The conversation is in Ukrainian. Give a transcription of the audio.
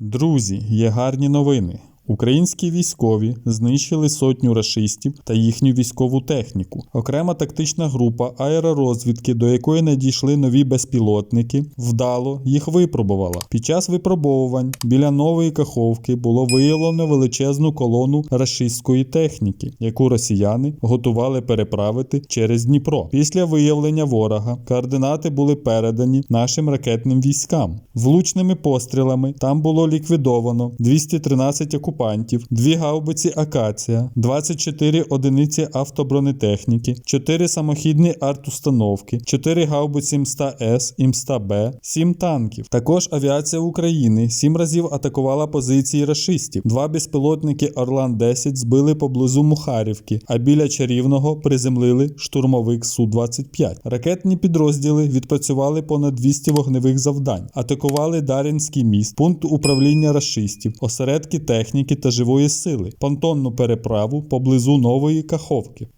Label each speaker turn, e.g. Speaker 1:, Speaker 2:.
Speaker 1: Друзі, є гарні новини. Українські військові знищили сотню рашистів та їхню військову техніку. Окрема тактична група аеророзвідки, до якої надійшли нові безпілотники, вдало їх випробувала. Під час випробовувань біля нової каховки було виявлено величезну колону рашистської техніки, яку росіяни готували переправити через Дніпро. Після виявлення ворога координати були передані нашим ракетним військам. Влучними пострілами там було ліквідовано 213 окупантів, дві гаубиці Акація, 24 одиниці автобронетехніки, 4 самохідні артустановки, 4 гаубиці МСТА-С і МСТА-Б, 7 танків. Також авіація України 7 разів атакувала позиції рашистів. Два безпілотники Орлан-10 збили поблизу Мухарівки, а біля Чарівного приземлили штурмовик Су-25. Ракетні підрозділи відпрацювали понад 200 вогневих завдань, атакували Дар'їнський міст, пункт управління рашистів, осередки техніки та живої сили, понтонну переправу поблизу нової Каховки.